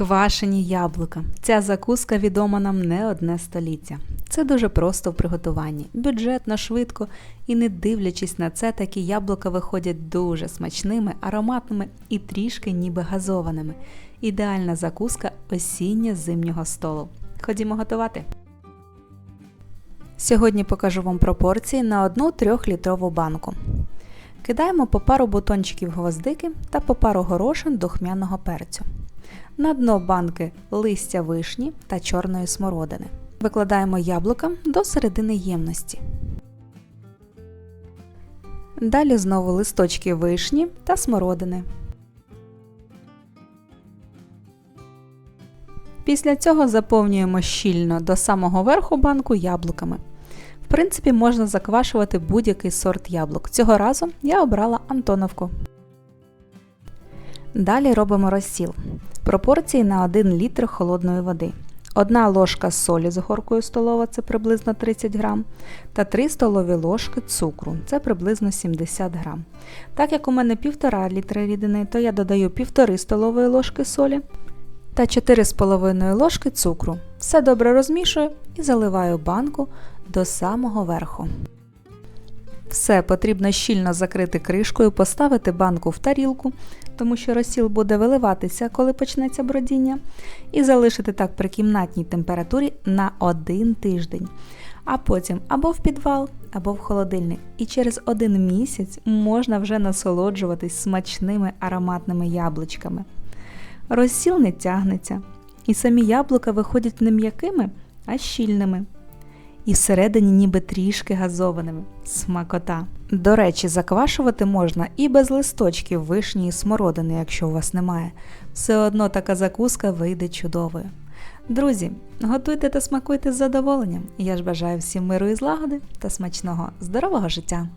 Квашені яблука. Ця закуска відома нам не одне століття. Це дуже просто в приготуванні, бюджетно, швидко і не дивлячись на це, такі яблука виходять дуже смачними, ароматними і трішки ніби газованими. Ідеальна закуска осінньо-зимнього столу. Ходімо готувати. Сьогодні покажу вам пропорції на одну 3-літрову банку. Кидаємо по пару бутончиків гвоздики та по пару горошин духмяного перцю. На дно банки листя вишні та чорної смородини. Викладаємо яблука до середини ємності. Далі знову листочки вишні та смородини. Після цього заповнюємо щільно до самого верху банку яблуками. В принципі, можна заквашувати будь-який сорт яблук. Цього разу я обрала Антоновку. Далі робимо розсіл. Пропорції на 1 літр холодної води. 1 ложка солі з горкою столова це приблизно 30 грам, та 3 столові ложки цукру це приблизно 70 грам. Так як у мене 1,5 літра рідини, то я додаю 1,5 столової ложки солі та 4,5 ложки цукру. Все добре розмішую і заливаю банку до самого верху. Все потрібно щільно закрити кришкою, поставити банку в тарілку, тому що розсіл буде виливатися, коли почнеться бродіння, і залишити так при кімнатній температурі на один тиждень. А потім або в підвал, або в холодильник. І через один місяць можна вже насолоджуватись смачними ароматними яблучками. Розсіл не тягнеться, і самі яблука виходять не м'якими, а щільними і всередині ніби трішки газованими. Смакота. До речі, заквашувати можна і без листочків вишні і смородини, якщо у вас немає. Все одно така закуска вийде чудовою. Друзі, готуйте та смакуйте з задоволенням. Я ж бажаю всім миру і злагоди та смачного здорового життя!